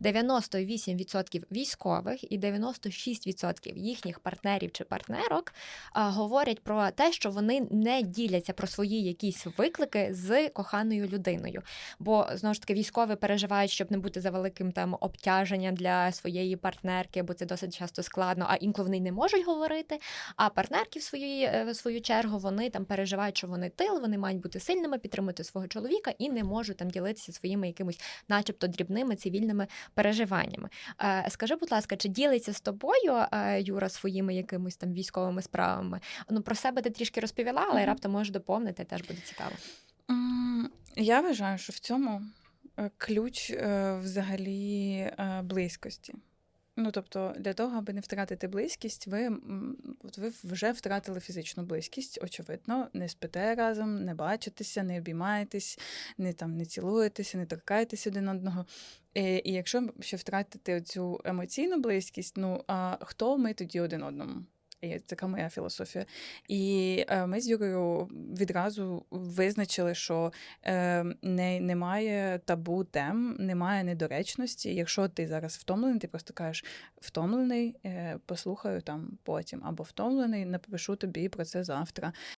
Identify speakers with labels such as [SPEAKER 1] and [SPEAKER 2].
[SPEAKER 1] 98% військових і 96% їхніх партнерів чи партнерок говорять про те, що вони не діляться про свої якісь виклики з коханою людиною. Бо знову ж таки військові переживають, щоб не бути за великим там обтяженням для своєї партнерки, бо це досить часто складно. А інколи вони не можуть говорити. А партнерки в своїй е, в свою чергу вони там переживають, що вони тил, вони мають бути сильними, підтримувати свого чоловіка і не можуть там ділитися своїми якимось, начебто, дрібними цивільними переживаннями. Е, Скажи, будь ласка, чи ділиться з тобою е, Юра своїми якимись там військовими справами? Ну про себе ти трішки розповіла, але раптом можеш доповнити, теж буде цікаво.
[SPEAKER 2] Я вважаю, що в цьому е, ключ взагалі близькості. Ну, тобто, для того, аби не втратити близькість, ви, от ви вже втратили фізичну близькість, очевидно, не спите разом, не бачитеся, не обіймаєтесь, не там не цілуєтеся, не торкаєтесь один одного. І, і якщо ще втратити цю емоційну близькість, ну а хто ми тоді один одному? Така моя філософія. І е, ми з Юрою відразу визначили, що е, не, немає табу тем, немає недоречності. Якщо ти зараз втомлений, ти просто кажеш втомлений, е, послухаю там потім, або втомлений, напишу тобі про це завтра.